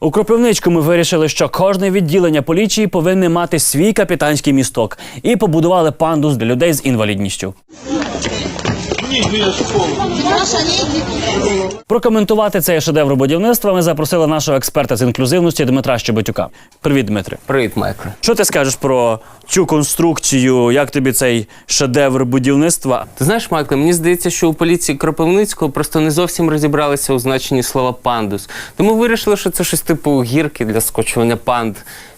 У Кропивницькому вирішили, що кожне відділення поліції повинне мати свій капітанський місток і побудували пандус для людей з інвалідністю. Прокоментувати цей шедевр будівництва ми запросили нашого експерта з інклюзивності Дмитра Щебетюка. Привіт, Дмитре. Привіт, Майкле. Що ти скажеш про цю конструкцію? Як тобі цей шедевр будівництва? Ти знаєш, Майкле, мені здається, що у поліції Кропивницького просто не зовсім розібралися у значенні слова пандус. Тому вирішили, що це щось типу гірки для скочування панд.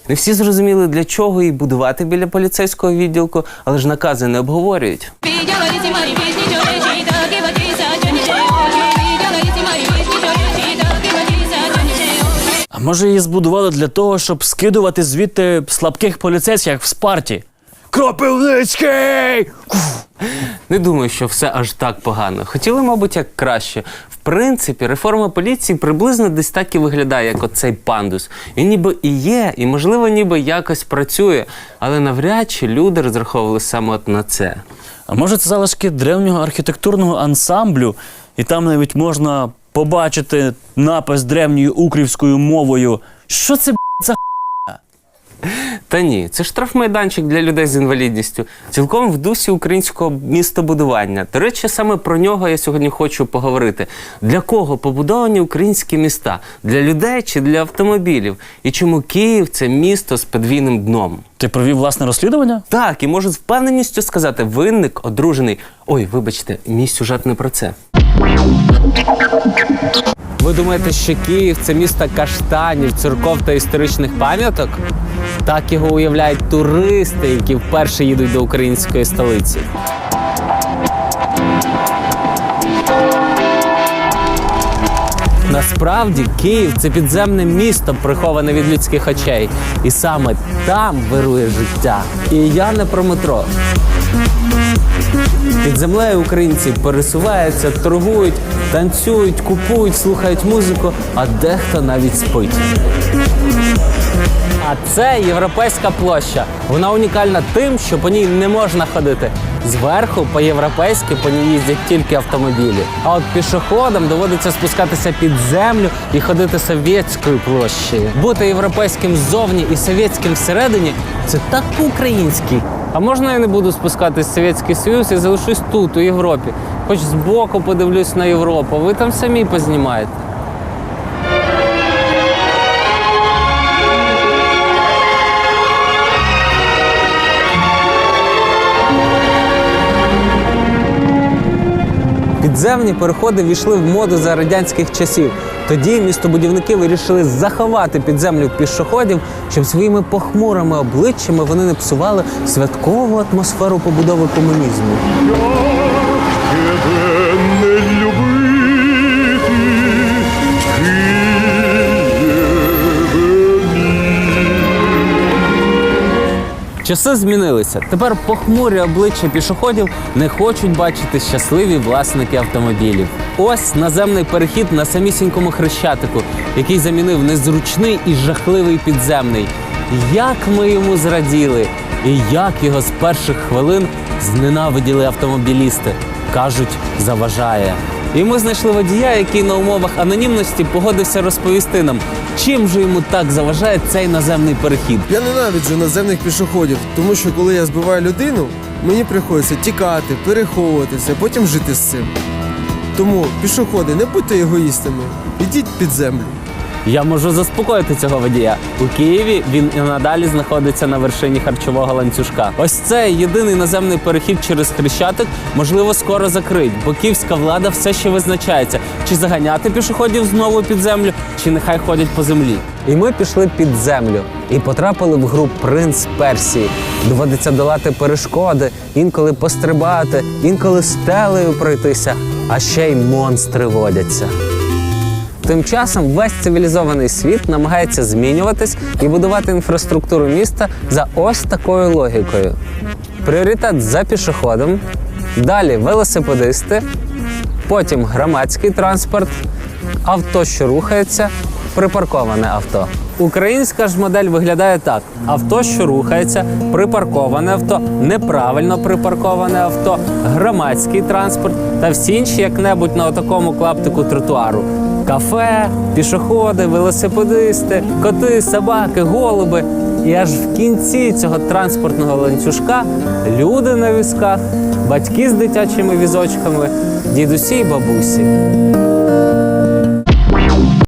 Не всі зрозуміли, для чого її будувати біля поліцейського відділку, але ж накази не обговорюють. Може її збудували для того, щоб скидувати звідти слабких поліцейських як в Спарті? Кропивницький! Не думаю, що все аж так погано. Хотіли, мабуть, як краще. В принципі, реформа поліції приблизно десь так і виглядає, як оцей пандус. Він ніби і є, і, можливо, ніби якось працює, але навряд чи люди розраховували саме от на це. А може це залишки древнього архітектурного ансамблю, і там навіть можна побачити напис древньою укрівською мовою. Що це б**, за Та ні, це штрафмайданчик для людей з інвалідністю, цілком в дусі українського містобудування. До речі, саме про нього я сьогодні хочу поговорити. Для кого побудовані українські міста? Для людей чи для автомобілів? І чому Київ це місто з подвійним дном? Ти провів власне розслідування? Так, і можу з впевненістю сказати, винник одружений. Ой, вибачте, мій сюжет не про це. Ви думаєте, що Київ це місто каштанів, церков та історичних пам'яток? Так його уявляють туристи, які вперше їдуть до української столиці. Насправді Київ це підземне місто, приховане від людських очей. І саме там вирує життя. І я не про метро. Під землею українці пересуваються, торгують, танцюють, купують, слухають музику, а дехто навіть спить. А це європейська площа. Вона унікальна тим, що по ній не можна ходити. Зверху по-європейськи по ній їздять тільки автомобілі. А от пішоходам доводиться спускатися під землю і ходити совєтською площею. Бути європейським ззовні і совєтським всередині це так по-українськи. А можна я не буду спускатись в Совєтський Союз і залишусь тут, у Європі. Хоч збоку подивлюсь на Європу. Ви там самі познімаєте. Підземні переходи війшли в моду за радянських часів. Тоді містобудівники вирішили заховати підземлю пішоходів, щоб своїми похмурими обличчями вони не псували святкову атмосферу побудови комунізму. Часи змінилися. Тепер похмурі обличчя пішоходів не хочуть бачити щасливі власники автомобілів. Ось наземний перехід на самісінькому хрещатику, який замінив незручний і жахливий підземний. Як ми йому зраділи, і як його з перших хвилин зненавиділи автомобілісти. кажуть, заважає. І ми знайшли водія, який на умовах анонімності погодився розповісти нам, чим же йому так заважає цей наземний перехід. Я ненавиджу наземних пішоходів, тому що коли я збиваю людину, мені приходиться тікати, переховуватися, потім жити з цим. Тому пішоходи, не будьте егоїстами, ідіть під землю. Я можу заспокоїти цього водія. У Києві він і надалі знаходиться на вершині харчового ланцюжка. Ось цей єдиний наземний перехід через Хрещатик, можливо, скоро закриють, бо київська влада все ще визначається, чи заганяти пішоходів знову під землю, чи нехай ходять по землі. І ми пішли під землю і потрапили в гру Принц Персії. Доводиться долати перешкоди, інколи пострибати, інколи стелею пройтися, а ще й монстри водяться. Тим часом весь цивілізований світ намагається змінюватись і будувати інфраструктуру міста за ось такою логікою: пріоритет за пішоходом, далі велосипедисти, потім громадський транспорт, авто, що рухається, припарковане авто. Українська ж модель виглядає так: авто, що рухається, припарковане авто, неправильно припарковане авто, громадський транспорт та всі інші як-небудь на отакому клаптику тротуару. Кафе, пішоходи, велосипедисти, коти, собаки, голуби. І аж в кінці цього транспортного ланцюжка люди на візках, батьки з дитячими візочками, дідусі й бабусі.